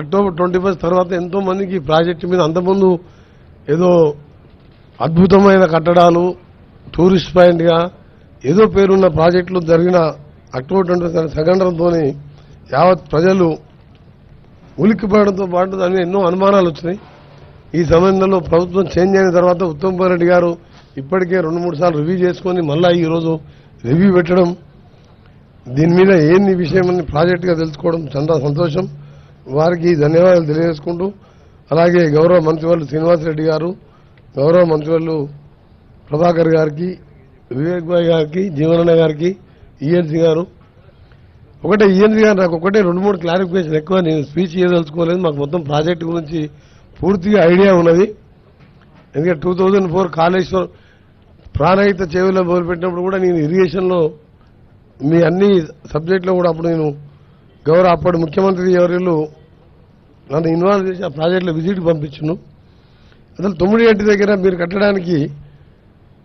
October twenty first తర్వాత ఎంతో మందికి ప్రాజెక్టు మీద అంతకుముందు ఏదో అద్భుతమైన కట్టడాలు టూరిస్ట్ పాయింట్గా ఏదో పేరున్న ప్రాజెక్టులు జరిగిన అక్టోబర్ ట్వంటీ సంఘటనతో యావత్ ప్రజలు ఉలిక్కిపడడంతో పాటు దాని ఎన్నో అనుమానాలు వచ్చినాయి. ఈ సమయంలో ప్రభుత్వం చేంజ్ అయిన తర్వాత ఉత్తమ్ కుమార్ రెడ్డి గారు ఇప్పటికే రెండు మూడు సార్లు రివ్యూ చేసుకొని మళ్ళా ఈరోజు రివ్యూ పెట్టడం దీని మీద ఏంది విషయం అని ప్రాజెక్టుగా తెలుసుకోవడం చాలా సంతోషం. వారికి ధన్యవాదాలు తెలియజేసుకుంటూ అలాగే గౌరవ మంత్రివర్లు శ్రీనివాసరెడ్డి గారు గౌరవ మంత్రివర్లు ప్రభాకర్ గారికి వివేక్ భాయ్ గారికి జీవనన్న గారికి ఈఎన్సీ గారు. ఒకటే ఈఎన్సీ గారు నాకు ఒకటే రెండు మూడు క్లారిఫికేషన్ ఎక్కువ నేను స్పీచ్ చేయదలుచుకోలేదు. మాకు మొత్తం ప్రాజెక్ట్ గురించి పూర్తిగా ఐడియా ఉన్నది. ఎందుకంటే two thousand four Kaleshwar Pranahita చెవిలో మొదలుపెట్టినప్పుడు కూడా నేను ఇరిగేషన్లో మీ అన్ని సబ్జెక్టులో కూడా అప్పుడు నేను గౌరవ అప్పటి ముఖ్యమంత్రి ఎవరిళ్ళు నన్ను ఇన్వాల్వ్ చేసి ఆ ప్రాజెక్టులో విజిట్ పంపించును. అసలు తొమ్మిది గంటి దగ్గర మీరు కట్టడానికి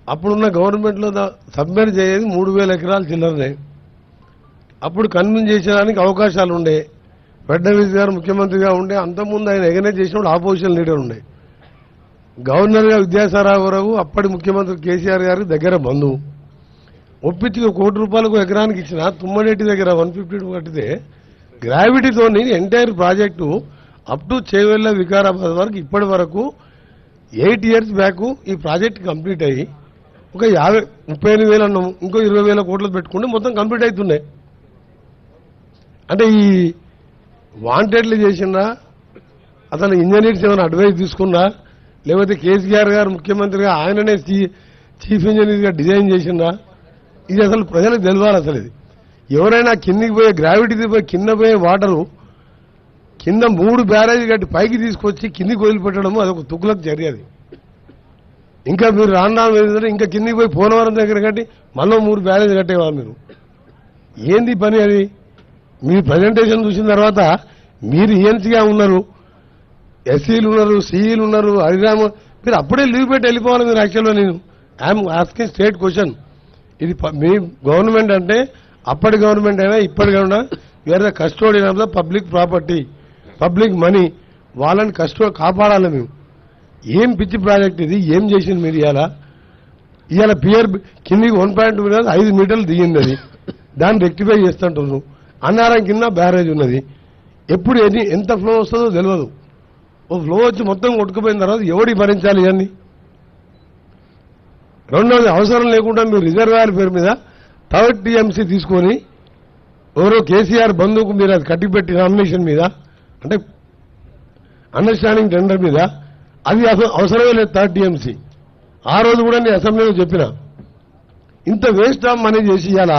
అప్పుడున్న గవర్నమెంట్లో సబ్మెర్ చేయేది మూడు వేల ఎకరాలు చిల్లరనే. అప్పుడు కన్విన్స్ చేసేదానికి అవకాశాలు ఉండే. ఫడ్నవీస్ గారు ముఖ్యమంత్రిగా ఉండే. అంతకుముందు ఆయన ఎగనే చేసినప్పుడు ఆపోజిషన్ లీడర్ ఉండే. గవర్నర్గా విద్యాసారావు గారు అప్పటి ముఖ్యమంత్రి కేసీఆర్ గారి దగ్గర బంధువు. ఒప్పించి కోటి రూపాయలకు ఎకరానికి ఇచ్చిన తుమ్మడేటి దగ్గర వన్ ఫిఫ్టీ టూ కట్టితే గ్రావిటీతోని entire project up to Chevella Vikarabad వరకు ఇప్పటి వరకు ఎయిట్ ఇయర్స్ బ్యాక్ ఈ ప్రాజెక్ట్ కంప్లీట్ అయ్యి ఒక యాభై ముప్పై ఎనిమిది వేలు అన్నాము. ఇంకో ఇరవై వేల కోట్లు పెట్టుకుంటే మొత్తం కంప్లీట్ అవుతున్నాయి. అంటే ఈ వాంటెడ్లు చేసినా అతను ఇంజనీర్స్ ఏమైనా అడ్వైస్ తీసుకున్నా లేకపోతే కేసీఆర్ గారు ముఖ్యమంత్రిగా ఆయననే చీ- చీఫ్ ఇంజనీర్గా డిజైన్ చేసినా ఇది అసలు ప్రజలకు తెలవాలి అసలు ఇది. ఎవరైనా కిందికి పోయే గ్రావిటీ పోయి కింద పోయే వాటరు కింద మూడు బ్యారేజ్ కట్టి పైకి తీసుకొచ్చి కిందికి వదిలిపెట్టడము అదొక తుక్కులకు చర్య ఇంకా మీరు రాను ఏంటంటే ఇంకా కిందికి పోయి పోలవరం దగ్గర కట్టి మళ్ళీ మూడు బ్యారేజ్ కట్టేవాళ్ళు మీరు. ఏంది పని అది? మీ ప్రజెంటేషన్ చూసిన తర్వాత మీరు ఈఎన్సీగా ఉన్నారు? ఎస్సీలు ఉన్నారు సిఈలు ఉన్నారు హరిరామ మీరు అప్పుడే లీవ్ పెట్టి వెళ్ళిపోవాలి మీరు యాక్చువల్గా నేను. ఐఎమ్ ఆస్కింగ్ స్టేట్ క్వశ్చన్ ఇది మీ గవర్నమెంట్ అంటే అప్పటి గవర్నమెంట్ అయినా ఇప్పటి గవర్నమెంట్ వేరే custodian of the public property public money వాళ్ళని కస్టో కాపాడాలి మేము. ఏం పిచ్చి ప్రాజెక్ట్ ఇది? ఏం చేసింది మీరు ఇవాళ ఇవాళ పియర్ కిందికి వన్ పాయింట్ మీటర్ ఐదు మీటర్లు దిగింది అది. దాన్ని రెక్టిఫై చేస్తుంటున్నాను అన్నారం కింద బ్యారేజ్ ఉన్నది. ఎప్పుడు ఎన్ని ఎంత ఫ్లో వస్తుందో తెలియదు ఓ ఫ్లో వచ్చి మొత్తం కొట్టుకుపోయిన తర్వాత ఎవడి భరించాలి ఇవన్నీ? రెండవది అవసరం లేకుండా మీరు రిజర్వాయర్ పేరు మీద థర్డ్ టీఎంసీ తీసుకొని ఎవరో కేసీఆర్ బంధువుకు మీరు అది కట్టిపెట్టి నామినేషన్ మీద అంటే అండర్స్టాండింగ్ టెండర్ మీద అది అసలు అవసరమే లేదు థర్డ్ టీఎంసీ ఆ రోజు కూడా నేను అసెంబ్లీలో చెప్పిన ఇంత వేస్ట్ ఆఫ్ మనీ చేసి ఇవాళ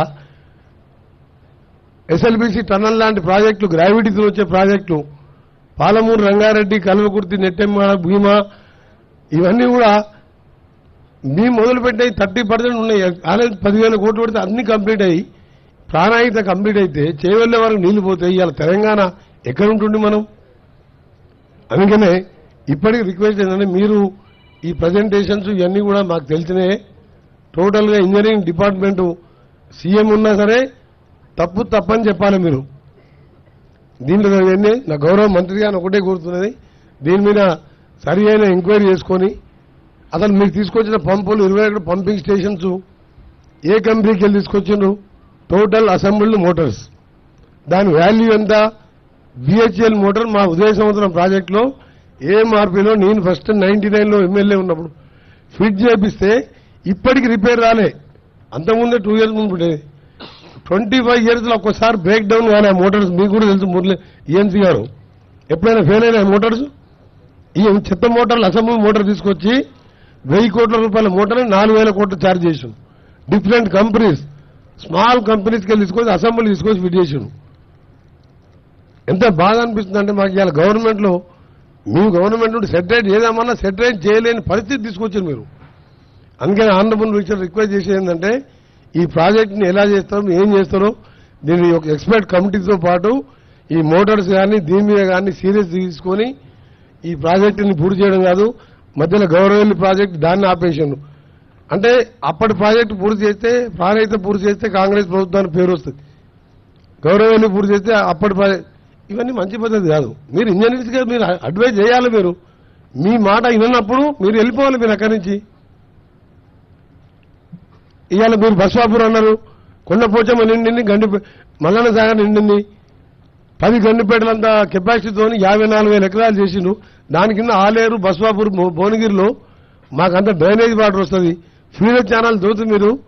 ఎస్ఎల్బిసి టన్నల్ లాంటి ప్రాజెక్టులు గ్రావిటీతో వచ్చే ప్రాజెక్టులు పాలమూరు రంగారెడ్డి కల్వకుర్తి నెట్టెమ్మ భీమా ఇవన్నీ కూడా మీ మొదలుపెట్టే థర్టీ పర్సెంట్ ఉన్నాయి. ఆల్రెడీ పదివేల కోట్లు పెడితే అన్ని కంప్లీట్ అయ్యి ప్రాణాయిత కంప్లీట్ అయితే చేయవల్లే వరకు నీళ్ళు పోతాయి. ఇవాళ తెలంగాణ ఎక్కడుంటుంది మనం? అందుకనే ఇప్పటికి రిక్వెస్ట్ ఏంటంటే మీరు ఈ ప్రజెంటేషన్స్ ఇవన్నీ కూడా మాకు తెలిసినే టోటల్గా ఇంజనీరింగ్ డిపార్ట్మెంట్ సీఎం ఉన్నా సరే తప్పు తప్పని చెప్పాలి మీరు. దీంట్లో ఇవన్నీ నా గౌరవ మంత్రి గారిని ఒకటే కోరుతున్నది. దీని మీద సరి అయిన ఎంక్వైరీ చేసుకొని అసలు మీరు తీసుకొచ్చిన పంపులు ఇరవై ఒకటి పంపింగ్ స్టేషన్స్ ఏ కంపెనీకి వెళ్ళి తీసుకొచ్చిండ్రు. టోటల్ అసెంబ్ల్డ్ మోటార్స్ దాని వాల్యూ ఎంత? బిహెచ్ఎల్ మోటార్ మా ఉదయ సంవత్సరం ప్రాజెక్టులో ఏఎంఆర్పిలో నేను ఫస్ట్ నైన్టీ నైన్లో ఎమ్మెల్యే ఉన్నప్పుడు. ఫిట్ చేపిస్తే ఇప్పటికి రిపేర్ రాలే. అంతకుముందే టూ ఇయర్స్ ముందు ఉండేది ట్వంటీ ఫైవ్ ఇయర్స్లో ఒక్కసారి బ్రేక్ డౌన్ కానీ ఆ మోటార్స్ మీకు కూడా తెలుసు మురళి ఈఎన్సీ గారు. ఎప్పుడైనా ఫెయిల్ అయినా మోటార్స్ ఈ చెత్త మోటార్లు అసెంబ్లీ మోటార్ తీసుకొచ్చి వెయ్యి కోట్ల రూపాయల మూటని నాలుగు వేల కోట్లు ఛార్జ్ చేసిండు. డిఫరెంట్ కంపెనీస్ స్మాల్ కంపెనీస్కి వెళ్ళి తీసుకొచ్చి అసెంబ్లీ తీసుకొచ్చి ఫిట్ చేసిండు. ఎంత బాధ అనిపిస్తుంది అంటే మాకు ఇవాళ గవర్నమెంట్లో మీ గవర్నమెంట్ నుండి సెటరేట్ చేద్దామన్నా సెటరేట్ చేయలేని పరిస్థితి తీసుకొచ్చారు మీరు. అందుకని ఆనరబుల్ మినిస్టర్ రిక్వెస్ట్ చేసేది ఏంటంటే ఈ ప్రాజెక్ట్ని ఎలా చేస్తారో ఏం చేస్తారో దీని ఒక ఎక్స్పర్ట్ కమిటీతో పాటు ఈ మోటార్స్ కానీ దీని మీద కానీ సీరియస్ తీసుకొని ఈ ప్రాజెక్టుని పూర్తి చేయడం కాదు మధ్యలో గౌరవల్లి ప్రాజెక్ట్ దాన్ని ఆపేసిండు అంటే అప్పటి ప్రాజెక్టు పూర్తి చేస్తే ప్రాణహిత పూర్తి చేస్తే కాంగ్రెస్ ప్రభుత్వానికి పేరు వస్తుంది. గౌరవల్లి పూర్తి చేస్తే అప్పటి ప్రాజెక్ట్ ఇవన్నీ మంచి పద్ధతి కాదు. మీరు ఇంజనీర్స్గా మీరు అడ్వైజ్ చేయాలి మీరు. మీ మాట వినప్పుడు మీరు వెళ్ళిపోవాలి మీరు అక్కడి నుంచి. ఇవాళ మీరు బస్వాపూర్ అన్నారు కొండపోచమ్మ నిండింది గండి మల్లన్న సాగర్ నిండింది. పది గండిపేటలంత కెపాసిటీతో యాభై నాలుగు వేల ఎకరాలు చేసిండు. దాని కింద ఆలేరు బస్వాపూర్ భువనగిరిలో మాకంత డ్రైనేజ్ వాటర్ వస్తుంది. ఫీడర్ ఛానల్ దోతు మీరు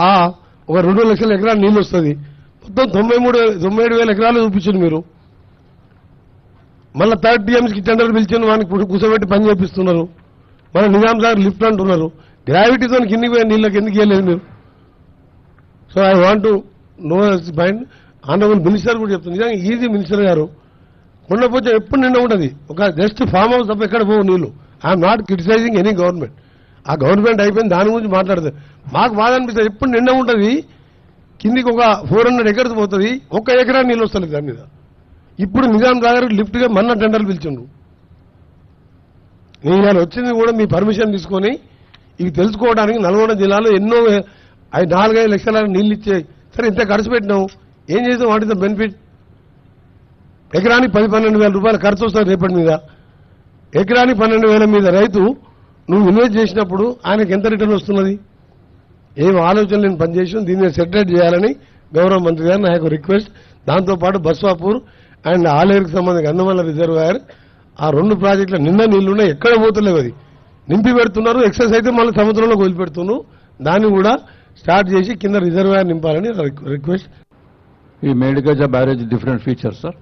ఆ ఒక రెండు లక్షల ఎకరాలు నీళ్ళు వస్తుంది. మొత్తం తొంభై మూడు తొంభై ఏడు వేల ఎకరాలు చూపించింది మీరు. మళ్ళీ థర్డ్ టీఎంస్కి టెండర్ పిలిచిన వానికి కూర్చోబెట్టి పని చేపిస్తున్నారు. మన నిజాం సార్ లిఫ్ట్ అంటున్నారు. గ్రావిటీతో కిందికి పోయిన నీళ్ళకి ఎందుకు వెళ్ళలేదు మీరు. So I want to know mind honourable minister కూడా చెప్తుంది. నిజంగా ఈజీ మినిస్టర్ గారు. కొండపోతే ఎప్పుడు నిండా ఉంటుంది. ఒక జస్ట్ ఫామ్ హౌస్ తప్ప ఎక్కడ పోవు నీళ్ళు I'm not criticizing any government. ఆ గవర్నమెంట్ అయిపోయింది దాని గురించి మాట్లాడుతుంది మాకు బాధ అనిపిస్తుంది ఎప్పుడు నిండా ఉంటుంది. కిందికి ఒక ఫోర్ హండ్రెడ్ ఎకర్స్ పోతుంది ఒక్క ఎకరా నీళ్ళు వస్తలేదు దాని మీద. ఇప్పుడు నిజాం సాగర్ లిఫ్ట్గా మన్న టెండర్లు పిలిచిండు నేను ఇవాళ వచ్చింది కూడా మీ పర్మిషన్ తీసుకొని ఇవి తెలుసుకోవడానికి నల్గొండ జిల్లాలో ఎన్నో ఐదు నాలుగైదు లక్షల నీళ్ళు ఇచ్చాయి సరే ఇంత ఖర్చు పెట్టినావు. ఏం చేద్దాం? వాటి బెనిఫిట్? ఎకరానికి పది పన్నెండు వేల రూపాయలు ఖర్చు వస్తుంది రేపటి మీద. ఎకరానికి పన్నెండు వేల మీద రైతు నువ్వు ఇన్వెస్ట్ చేసినప్పుడు ఆయనకు ఎంత రిటర్న్ వస్తున్నది? ఏం ఆలోచన నేను పనిచేసి దీన్ని సెటరేట్ చేయాలని గౌరవ మంత్రి గారు నా యొక్క రిక్వెస్ట్. దాంతోపాటు బస్వాపూర్ అండ్ ఆలేరుకు సంబంధించి అందమల్ల రిజర్వాయర్. ఆ రెండు ప్రాజెక్టులు నిన్న నీళ్ళున్నాయి ఎక్కడ పోతలేవు అది. నింపి పెడుతున్నారు ఎక్సెస్ అయితే మళ్ళీ సముద్రంలో వదిలిపెడుతున్నారు. దాన్ని కూడా స్టార్ట్ చేసి కింద రిజర్వాయర్ నింపాలని రిక్వెస్ట్. ఈ మేడిగజ barrage different features sir.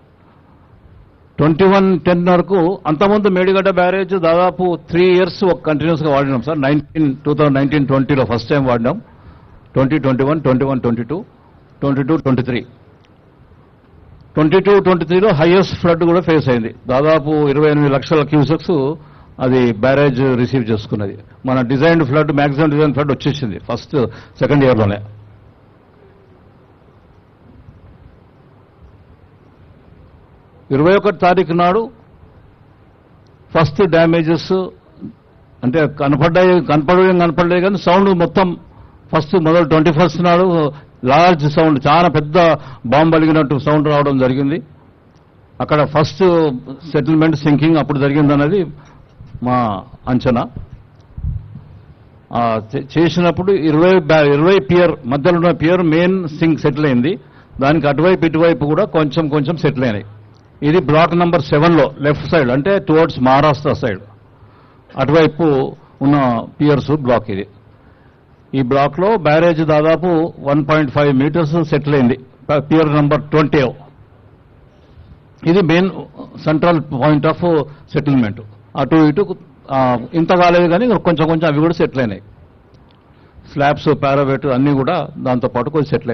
Twenty one ten వరకు అంతకుముందు మేడిగడ్డ బ్యారేజ్ దాదాపు త్రీ ఇయర్స్ ఒక కంటిన్యూస్గా వాడినాం sir. Nineteen two thousand nineteen ట్వంటీలో first time వాడినాం. Twenty twenty one twenty one twenty two twenty two twenty three. Twenty two twenty త్రీలో highest flood కూడా face అయింది. దాదాపు ఇరవై ఎనిమిది లక్షల క్యూసెక్స్ అది బ్యారేజ్ రిసీవ్ చేసుకున్నది. మన design flood maximum design flood వచ్చేసింది ఫస్ట్ సెకండ్ ఇయర్లోనే. ఇరవై ఒకటి తారీఖు నాడు ఫస్ట్ డ్యామేజెస్ అంటే కనపడ్డాయి కనపడేం కనపడలేదు కానీ సౌండ్ మొత్తం ఫస్ట్ మొదలు ట్వంటీ ఫస్ట్ నాడు లార్జ్ సౌండ్ చాలా పెద్ద బాంబు అలిగినట్టు సౌండ్ రావడం జరిగింది. అక్కడ ఫస్ట్ సెటిల్మెంట్ సింకింగ్ అప్పుడు జరిగిందన్నది మా అంచనా. చేసినప్పుడు ఇరవై ఇరవై పియర్ మధ్యలో ఉన్న పియర్ మెయిన్ సింక్ సెటిల్ అయింది. దానికి అటువైపు ఇటువైపు కూడా కొంచెం కొంచెం సెటిల్ అయినాయి. ఇది బ్లాక్ నెంబర్ సెవెన్లో లెఫ్ట్ సైడ్ అంటే టువర్డ్స్ మహారాష్ట్ర సైడ్ అటువైపు ఉన్న పియర్స్ బ్లాక్ ఇది. ఈ బ్లాక్లో బ్యారేజ్ దాదాపు one point five metres settle అయింది. పియర్ నెంబర్ ట్వంటీ ఇది main central point of settlement అటు ఇటు ఇంత కాలేదు కానీ కొంచెం కొంచెం అవి కూడా సెటిల్ అయినాయి. స్లాబ్స్ పారాబెట్ అన్నీ కూడా దాంతో పాటు కొంచెం సెటిల్